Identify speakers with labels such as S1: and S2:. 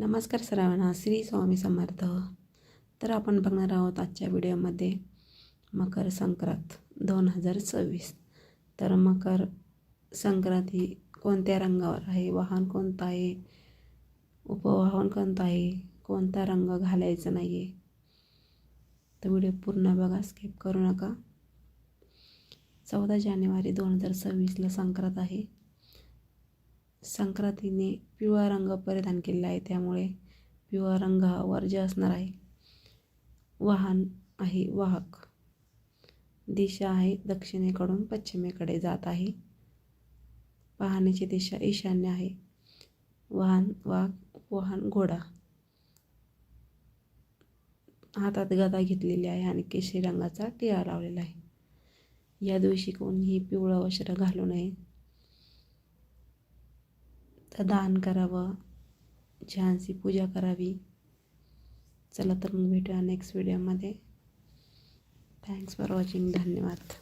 S1: नमस्कार सर्वांना श्री स्वामी समर्थ. तर आपण बघणार आहोत आजच्या व्हिडिओमध्ये मकर संक्रांत दोन हजार सव्वीस. तर मकर संक्रांत ही कोणत्या रंगावर आहे? वाहन कोणतं आहे? उपवाहन कोणतं आहे? कोणता रंग घालायचा नाही आहे तर व्हिडिओ पूर्ण बघा स्किप करू नका. चौदा जानेवारी दोन हजार सव्वीसला संक्रांत आहे. संक्रांतीने पिवळा रंग परिधान केलेला आहे. त्यामुळे पिवळा रंग हा वर्ज्य असणार आहे. वाहन आहे वाहक. दिशा आहे दक्षिणेकडून पश्चिमेकडे जात आहे. पाहण्याची दिशा ईशान्य आहे. वाहन वाघ वाहन घोडा. हातात गदा घेतलेली आहे आणि केशरी रंगाचा टिळा लावलेला आहे. या दिवशी कोणीही पिवळं वस्त्र घालू नये. तर दान करावं छानशी पूजा करावी. चला तर मग भेटूया नेक्स्ट व्हिडिओमध्ये थँक्स फॉर वॉचिंग धन्यवाद.